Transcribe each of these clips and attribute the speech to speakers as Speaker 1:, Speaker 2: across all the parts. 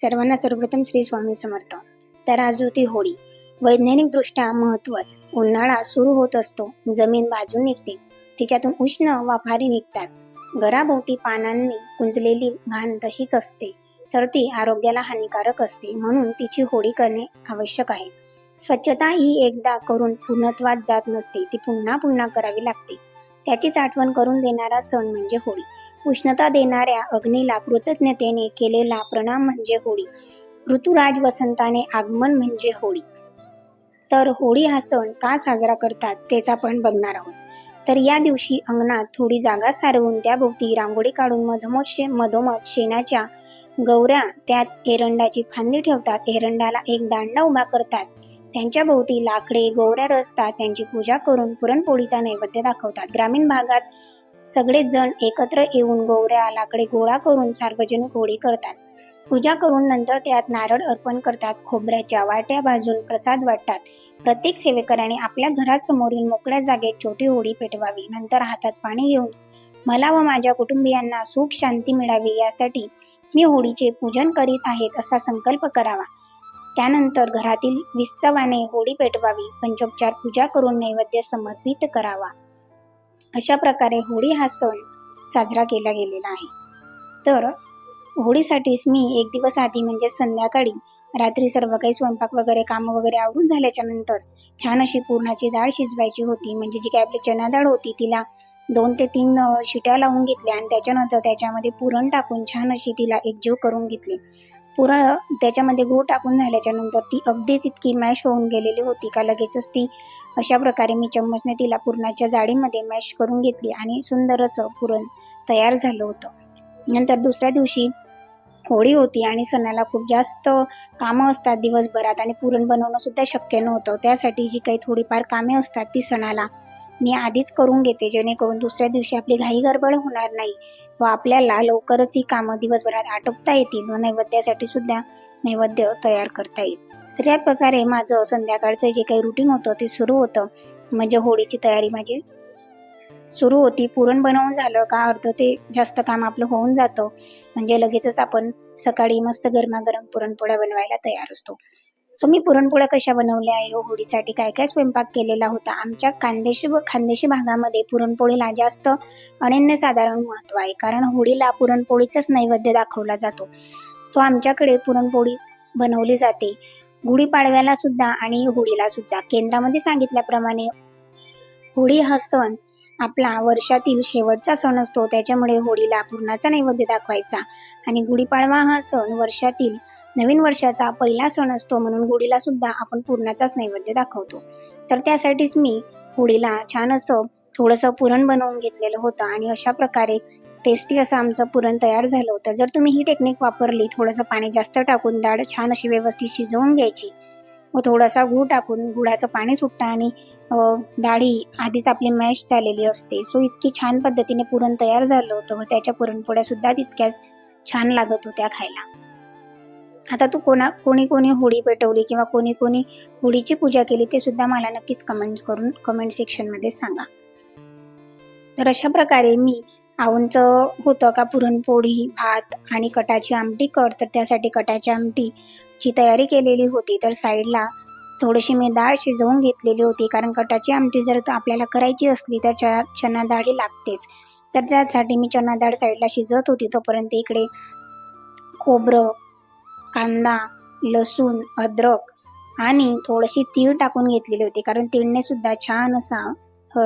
Speaker 1: सर्वांना सर्वप्रथम श्री स्वामी समर्थ. तर आज होती होळी. वैज्ञानिकदृष्ट्या महत्वच उन्हाळा सुरू होत असतो. जमीन बाजून निघते. तिच्यातून उष्ण वाफारी निघतात. घराभोवती पानांनी कुंजलेली घाण तशीच असते. तर ती आरोग्याला हानिकारक असते. म्हणून तिची होळी करणे आवश्यक आहे. स्वच्छता ही एकदा करून पूर्णत्वात जात नसते. ती पुन्हा पुन्हा करावी लागते. त्याचीच आठवण करून देणारा सण म्हणजे होळी. उष्णता देणाऱ्या अग्नीला कृतज्ञतेने केलेला प्रणाम म्हणजे होळी. ऋतुराज वसंताने आगमन म्हणजे होळी. तर होळी हा सण का साजरा करतात तेच आपण बघणार आहोत. तर या दिवशी अंगणात थोडी जागा सारवून त्याभोवती रांगोळी काढून मधोमध शे मधोमध शेणाच्या गौऱ्या त्यात एरंडाची फांदी ठेवतात. एरंडाला एक दांडा उभा करतात. त्यांच्या भोवती लाकडे गोवऱ्या रचतात त्यांची पूजा करून पुरणपोळीचा नैवेद्य दाखवतात. ग्रामीण भागात सगळेच जण एकत्र येऊन गोवऱ्या लाकडे गोळा करून सार्वजनिक होळी करतात. पूजा करून नंतर त्यात नारळ अर्पण करतात खोबऱ्याच्या वाट्या भाजून प्रसाद वाटतात. प्रत्येक सेवेकऱ्याने आपल्या घरासमोरील मोकळ्या जागेत छोटी होळी पेटवावी नंतर हातात पाणी घेऊन मला व माझ्या कुटुंबियांना सुख शांती मिळावी यासाठी मी होळीचे पूजन करीत आहेत असा संकल्प करावा. त्यानंतर घरातील विस्तवाने होळी पेटवावी पंचोपचार पूजा करून नैवेद्य समर्पित करावा. अशा प्रकारे होळी हा सण साजरा केला गेलेला आहे. तर होळीसाठीच मी एक दिवस आधी म्हणजे संध्याकाळी रात्री सर्व काही स्वयंपाक वगैरे कामं वगैरे आवरून झाल्याच्यानंतर छान अशी पुरणाची डाळ शिजवायची होती. म्हणजे जी काय आपली चना डाळ होती तिला दोन ते तीन शिट्या लावून घेतल्या आणि त्याच्यानंतर त्याच्यामध्ये पुरण टाकून छान अशी तिला एकजीव करून घेतली. पुरळ त्याच्यामध्ये गूळ टाकून झाल्याच्यानंतर ती अगदीच इतकी मॅश होऊन गेलेली होती का लगेचच ती अशा प्रकारे मी चम्मचने तिला पुरणाच्या जाळीमध्ये मॅश करून घेतली आणि सुंदर असं पुरण तयार झालं होतं. नंतर दुसऱ्या दिवशी होळी होती आणि सणाला खूप जास्त कामं असतात दिवसभरात आणि पुरण बनवणं सुद्धा शक्य नव्हतं. त्यासाठी जी काही थोडीफार कामे असतात ती सणाला मी आधीच करून घेते जेणेकरून दुसऱ्या दिवशी आपली घाई गडबड होणार नाही. व आपल्याला लवकरच ही कामं दिवसभरात आटोपता येतील व नैवेद्यासाठी सुद्धा नैवेद्य तयार करता येईल. तर या प्रकारे माझं संध्याकाळचं जे काही रुटीन होतं ते सुरू होतं. म्हणजे होळीची तयारी माझी सुरू होती. पुरण बनवून झालं. का अर्ध ते जास्त काम आपलं होऊन जातं. म्हणजे लगेचच आपण सकाळी मस्त गरमागरम पुरणपोळ्या बनवायला तयार असतो. सो मी पुरणपोळ्या कशा बनवल्या आहे? होळीसाठी काय काय स्वयंपाक केलेला होता? आमच्या खानदेशी व खानदेशी भागामध्ये पुरणपोळीला जास्त अनन्यसाधारण महत्त्व आहे. कारण होळीला पुरणपोळीचाच नैवेद्य दाखवला जातो. सो आमच्याकडे पुरणपोळी बनवली जाते. गुढीपाडव्याला सुद्धा आणि होळीला सुद्धा. केंद्रामध्ये सांगितल्याप्रमाणे होळी हा सण आपला वर्षातील शेवटचा सण असतो त्याच्यामुळे होळीला पूर्णाचा नैवेद्य दाखवायचा. आणि गुढीपाडवा हा सण वर्षातील नवीन वर्षाचा पहिला सण असतो म्हणून होळीला सुद्धा आपण पूर्णाचाच नैवेद्य दाखवतो. तर त्यासाठीच मी होळीला छान असं थोडंसं पुरण बनवून घेतलेलं होतं आणि अशा प्रकारे टेस्टी असं आमचं पुरण तयार झालं होतं. जर तुम्ही ही टेक्निक वापरली थोडंसं पाणी जास्त टाकून डाळ छान अशी व्यवस्थित शिजवून घ्यायची व थोडासा गूळ टाकून गुळाचं पाणी सुटतं आणि डाळी आधीच आपली मॅश झालेली असते. सो इतकी छान पद्धतीने पुरण तयार झालं होतं व त्याच्या पुरणपोळ्या सुद्धा तितक्याच छान लागत होत्या खायला. आता तू कोणा कोणी कोणी होळी पेटवली किंवा कोणी कोणी होळीची पूजा केली ते सुद्धा मला नक्कीच कमेंट्स करून कमेंट सेक्शनमध्ये सांगा. तर अशा प्रकारे मी आऊंचं होतं का पुरणपोळी भात आणि कटाची आमटी? कर तर त्यासाठी कटाची आमटीची तयारी केलेली होती. तर साईडला थोडीशी मी डाळ शिजवून घेतलेली होती. कारण कटाची आमटी जर आपल्याला करायची असली तर चना चना डाळ ही लागतेच. तर त्यासाठी मी चना डाळ साईडला शिजवत होती. तोपर्यंत इकडे खोबरं कांदा लसूण अद्रक आणि थोडीशी तीळ टाकून घेतलेली होती. कारण तीळने सुद्धा छान असा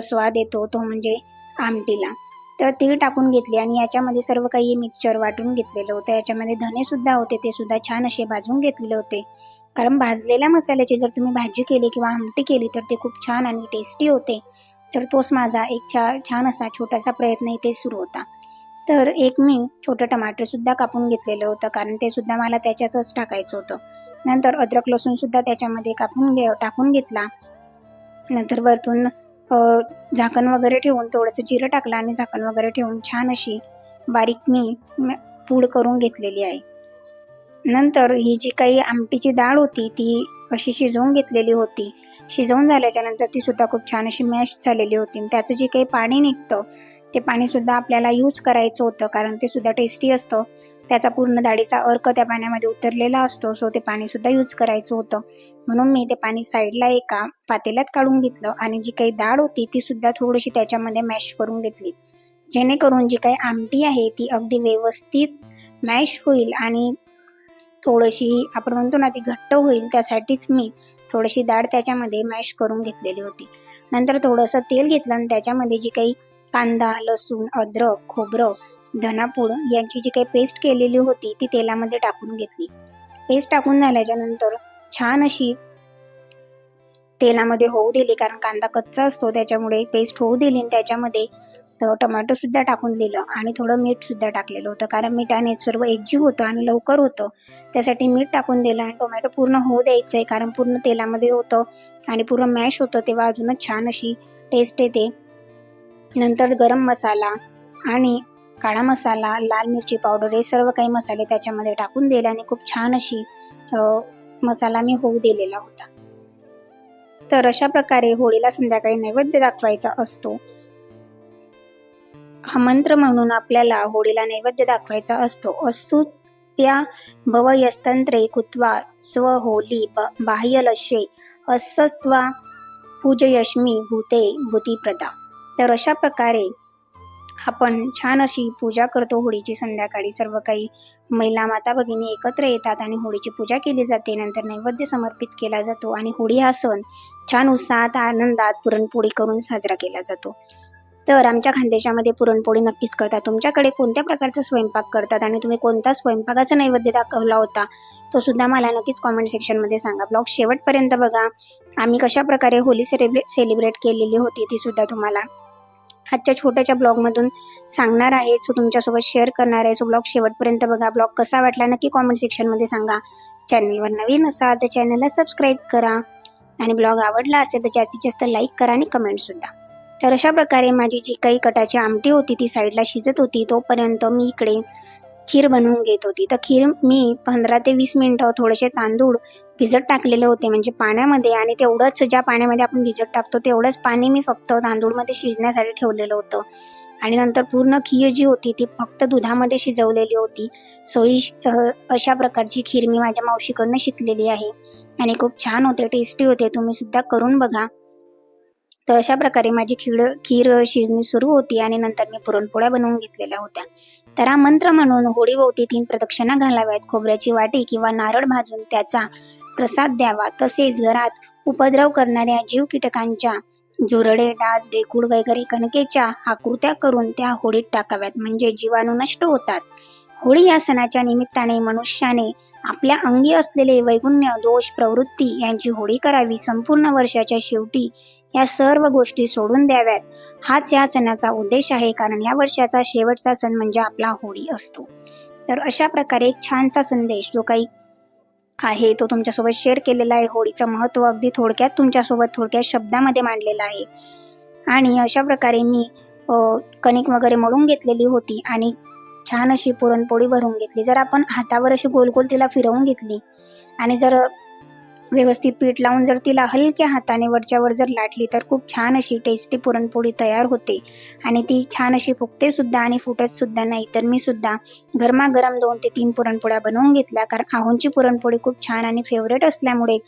Speaker 1: स्वाद येतो तो म्हणजे आमटीला. तर तीळ टाकून घेतली आणि याच्यामध्ये सर्व काही मिक्सचर वाटून घेतलेलं होतं. याच्यामध्ये धनेसुद्धा होते ते सुद्धा छान असे भाजून घेतलेले होते. कारण भाजलेल्या मसाल्याची जर तुम्ही भाजी केली किंवा आमटी केली तर ते खूप छान आणि टेस्टी होते. तर तोच माझा एक छा छान असा छोटासा प्रयत्न इथे सुरू होता. तर एक मी छोटं टमाटरसुद्धा कापून घेतलेलं होतं कारण ते सुद्धा मला त्याच्यातच टाकायचं होतं. नंतर अद्रक लसूणसुद्धा त्याच्यामध्ये कापून घे टाकून घेतला. नंतर वरतून झाकण वगैरे ठेवून थोडंसं जिरं टाकलं आणि झाकण वगैरे ठेवून छान अशी बारीक मी पूड करून घेतलेली आहे. नंतर ही जी काही आमटीची डाळ होती ती अशी शिजवून घेतलेली होती. शिजवून झाल्याच्यानंतर ती सुद्धा खूप छान अशी मॅश झालेली होती आणि त्याचं जे काही पाणी निघतं ते पाणी सुद्धा आपल्याला यूज करायचं होतं कारण ते सुद्धा टेस्टी असतं. त्याचा पूर्ण दाढीचा अर्क त्या पाण्यामध्ये उतरलेला असतो. सो ते पाणीसुद्धा यूज करायचं होतं. म्हणून मी ते पाणी साईडला एका पातेल्यात काढून घेतलं आणि जी काही डाळ होती ती सुद्धा थोडीशी त्याच्यामध्ये मॅश करून घेतली. जेणेकरून जी काही आमटी आहे ती अगदी व्यवस्थित मॅश होईल आणि थोडीशी आपण म्हणतो ना ती घट्ट होईल त्यासाठीच मी थोडीशी डाळ त्याच्यामध्ये मॅश करून घेतलेली होती. नंतर थोडंसं तेल घेतलं आणि त्याच्यामध्ये जी काही कांदा लसूण अद्रक खोबरं धनापूड यांची जी काही पेस्ट केलेली होती ती तेलामध्ये टाकून घेतली. पेस्ट टाकून झाल्याच्यानंतर छान अशी तेलामध्ये होऊ दिली कारण कांदा कच्चा असतो त्याच्यामुळे पेस्ट होऊ दिली आणि त्याच्यामध्ये टोमॅटो सुद्धा टाकून दिलं आणि थोडं मीठ सुद्धा टाकलेलं होतं कारण मीठाने सर्व एकजीव होतं आणि लवकर होतं. त्यासाठी मीठ टाकून दिलं आणि टोमॅटो पूर्ण होऊ द्यायचं आहे कारण पूर्ण तेलामध्ये होतं आणि पूर्ण मॅश होतं तेव्हा अजूनच छान अशी टेस्ट येते. नंतर गरम मसाला आणि काळा मसाला लाल मिरची पावडर हे सर्व काही मसाले त्याच्यामध्ये टाकून दिले आणि खूप छान अशी मसाला मी होऊ दिलेला होता. तर अशा प्रकारे होळीला संध्याकाळी नैवेद्य दाखवायचा असतो. हा मंत्र म्हणून आपल्याला होळीला नैवेद्य दाखवायचा असतो. असू त्या भवयस्तंत्रे कुत्वा स्व होली बाह्य लशे पूजयश्मी भूते भूतीप्रदा. तर अशा प्रकारे आपण छान अशी पूजा करतो. होळीची संध्याकाळी सर्व काही महिला माता भगिनी एकत्र येतात आणि होळीची पूजा केली जाते. नंतर नैवेद्य समर्पित केला जातो आणि होळी हा सण छान उत्साहात आनंदात पुरणपोळी करून साजरा केला जातो. तर आमच्या खानदेशामध्ये पुरणपोळी नक्कीच करतात. तुमच्याकडे कोणत्या प्रकारचा स्वयंपाक करतात आणि तुम्ही कोणता स्वयंपाकाचा नैवेद्य दाखवला होता? तो सुद्धा मला नक्कीच कॉमेंट सेक्शनमध्ये सांगा. ब्लॉग शेवटपर्यंत बघा. आम्ही कशा प्रकारे होली सेलिब्रेट सेलिब्रेट केलेली होती ती सुद्धा तुम्हाला आजच्या छोट्याच्या ब्लॉगमधून सांगणार आहे. सो तुमच्यासोबत शेअर करणार आहे. सो ब्लॉग शेवटपर्यंत बघा. ब्लॉग कसा वाटला नक्की कॉमेंट सेक्शनमध्ये सांगा. चॅनलवर नवीन असाल तर चॅनलला सबस्क्राईब करा. आणि ब्लॉग आवडला असेल तर जास्तीत जास्त लाईक करा आणि कमेंटसुद्धा तर अशा प्रकारे माझी जी काही कटाची आमटी होती ती साईडला शिजत होती. तोपर्यंत मी इकडे खीर बनवून घेत होती. तर खीर मी पंधरा ते वीस मिनटं थोडेसे तांदूळ भिजत टाकलेले होते म्हणजे पाण्यामध्ये आणि तेवढंच ज्या पाण्यामध्ये आपण भिजत टाकतो तेवढंच पाणी मी फक्त तांदूळमध्ये शिजण्यासाठी ठेवलेलं होतं. आणि नंतर पूर्ण खीर जी होती ती फक्त दुधामध्ये शिजवलेली होती. सो ही अशा प्रकारची खीर मी माझ्या मावशीकडनं शिकलेली आहे. आणि खूप छान होते टेस्टी होते. तुम्ही सुद्धा करून बघा. तर अशा प्रकारे माझी खीर खीर शिजणी सुरू होती आणि नंतर मी पुरणपोळ्या बनवून घेतलेल्या होत्या. तर हा मंत्र म्हणून होळीभोवती तीन प्रदक्षिणा घालाव्यात. खोबऱ्याची वाटी किंवा नारळ भाजून त्याचा प्रसाद द्यावा. तसेच घरात उपद्रव करणाऱ्या जीव कीटकांच्या झुरडे डास डेकूड वगैरे कणकेच्या आकृत्या करून त्या होळीत टाकाव्यात. म्हणजे जीवाणू नष्ट होतात. होळी या सणाच्या निमित्ताने मनुष्याने आपल्या अंगी असलेले वैगुण्य दोष प्रवृत्ती यांची होळी करावी. संपूर्ण वर्षाच्या शेवटी या सर्व गोष्टी सोडून द्याव्यात. हाच या सणाचा उद्देश आहे कारण या वर्षाचा शेवटचा सण म्हणजे आपला होळी असतो. तर अशा प्रकारे एक छानसा संदेश जो काही आहे तो तुमच्यासोबत शेअर केलेला आहे. होळीचं महत्त्व अगदी थोडक्यात तुमच्यासोबत थोडक्यात शब्दामध्ये मांडलेला आहे. आणि अशा प्रकारे मी कणिक वगैरे मळून घेतलेली होती आणि छान अशी पुरणपोळी भरून घेतली. जर आपण हातावर अशी गोल गोल तिला फिरवून घेतली आणि जर व्यवस्थित पीठ लावून जर तिला हलक्या हाताने वरच्यावर जर लाटली तर खूप छान अशी टेस्टी पुरणपोळी तयार होते. आणि ती छान अशी फुगते सुद्धा आणि फुटत सुद्धा नाही तर मी सुद्धा गरमागरम दोन ते तीन पुरणपोळ्या बनवून घेतल्या. कारण आहोंची पुरणपोळी खूप छान आणि फेवरेट असल्यामुळे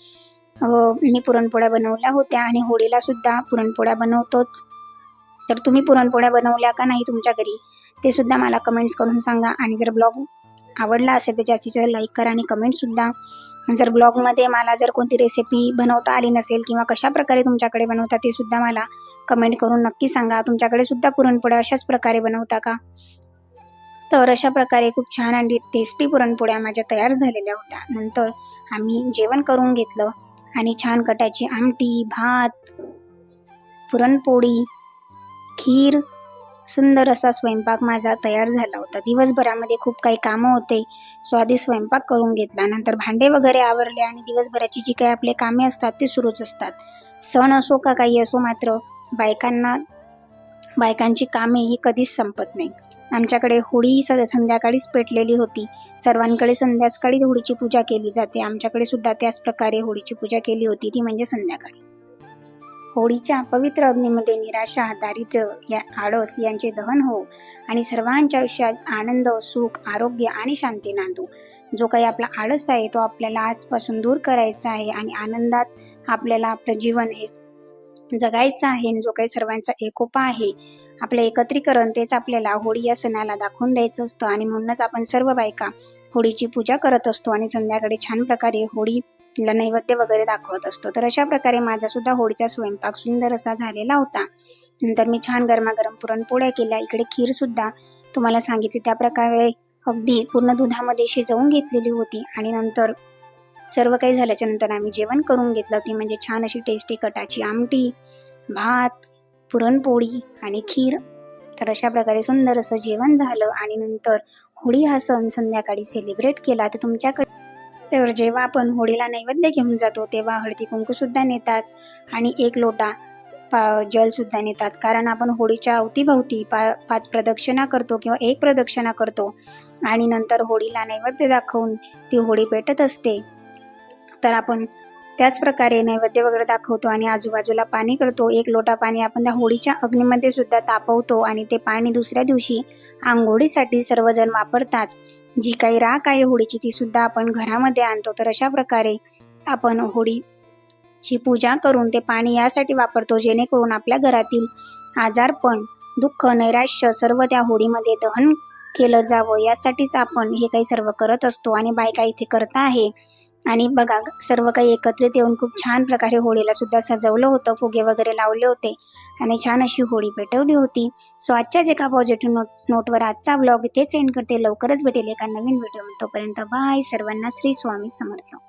Speaker 1: मी पुरणपोळ्या बनवल्या होत्या आणि होळीला सुद्धा पुरणपोळ्या बनवतोच. तर तुम्ही पुरणपोळ्या बनवल्या का नाही तुमच्या घरी? ते सुद्धा मला कमेंट्स करून सांगा. आणि जर ब्लॉग आवडला असेल तर जास्तीत जास्त लाईक करा आणि कमेंटसुद्धा जर ब्लॉगमध्ये मला जर कोणती रेसिपी बनवता आली नसेल किंवा कशा प्रकारे तुमच्याकडे बनवता ते सुद्धा मला कमेंट करून नक्की सांगा. तुमच्याकडे सुद्धा पुरणपोळ्या अशाच प्रकारे बनवता का? तर अशा प्रकारे खूप छान आणि टेस्टी पुरणपोळ्या माझ्या तयार झालेल्या होत्या. नंतर आम्ही जेवण करून घेतलं आणि छान कटाची आमटी भात पुरणपोळी खीर सुंदर असा स्वयंपाक माझा तयार झाला होता. दिवसभरामध्ये खूप काही कामं होते. सो आधी स्वयंपाक करून घेतला. नंतर भांडे वगैरे आवरले आणि दिवसभराची जी काही आपले कामे असतात ती सुरूच असतात. सण असो का काही असो मात्र बायकांना बायकांची कामे ही कधीच संपत नाही आमच्याकडे होळी संध्याकाळीच पेटलेली होती. सर्वांकडे संध्याकाळी होळीची पूजा केली जाते. आमच्याकडे सुद्धा त्याच प्रकारे होळीची पूजा केली होती. ती म्हणजे संध्याकाळी. होळीच्या पवित्र अग्नीमध्ये निराशा दारिद्र्य या आळस यांचे दहन हो आणि सर्वांच्या आयुष्यात आनंद सुख आरोग्य आणि शांती नांदो. जो काही आपला आळस आहे तो आपल्याला आजपासून दूर करायचा आहे आणि आनंदात आपल्याला आपलं जीवन हे जगायचं आहे जो काही सर्वांचा एकोपा आहे आपलं एकत्रीकरण तेच आपल्याला होळी या सणाला दाखवून द्यायचं असतं. आणि म्हणूनच आपण सर्व बायका होळीची पूजा करत असतो आणि संध्याकाळी छान प्रकारे होळी तिला नैवेद्य वगैरे दाखवत असतो. तर अशा प्रकारे माझा सुद्धा होळीचा स्वयंपाक सुंदर असा झालेला होता. नंतर मी छान गरमागरम पुरणपोळ्या केल्या. इकडे खीर सुद्धा तुम्हाला सांगितली. त्या प्रकारे अगदी पूर्ण दुधामध्ये शिजवून घेतलेली होती. आणि नंतर सर्व काही झाल्याच्यानंतर आम्ही जेवण करून घेतलं. होती म्हणजे छान अशी टेस्टी कटाची आमटी भात पुरणपोळी आणि खीर. तर अशा प्रकारे सुंदर असं जेवण झालं. आणि नंतर होळी हा सण संध्याकाळी सेलिब्रेट केला. तर तुमच्याकडे तर जेव्हा आपण होळीला नैवेद्य घेऊन जातो तेव्हा हळदी कुंकूसुद्धा नेतात आणि एक लोटा पा जलसुद्धा नेतात. कारण आपण होळीच्या अवतीभवती पा पाच प्रदक्षिणा करतो किंवा एक प्रदक्षिणा करतो आणि नंतर होळीला नैवेद्य दाखवून ती होळी पेटत असते. तर आपण त्याच प्रकारे नैवेद्य वगैरे दाखवतो आणि आजूबाजूला पाणी करतो. एक लोटा पाणी आपण त्या होळीच्या अग्नीमध्ये सुद्धा तापवतो आणि ते पाणी दुसऱ्या दिवशी आंघोळीसाठी सर्वजण वापरतात. जी काही राख आहे होळीची ती सुद्धा आपण घरामध्ये आणतो. तर अशा प्रकारे आपण होळीची पूजा करून ते पाणी यासाठी वापरतो जेणेकरून आपल्या घरातील आजारपण दुःख नैराश्य सर्व त्या होळीमध्ये दहन केलं जावं. यासाठीच आपण हे काही सर्व करत असतो. आणि बायका इथे करता आहे. आणि बघा सर्व काही एकत्रित येऊन खूप छान प्रकारे होळीला सुद्धा सजवलं होतं. फुगे वगैरे लावले होते आणि छान अशी होळी पेटवली होती. सो आजच्याच एका पॉझिटिव्ह नोट नोटवर आजचा ब्लॉग इथेच एंड करते. लवकरच भेटेल एका नवीन व्हिडिओ तोपर्यंत बाय सर्वांना श्री स्वामी समर्थ.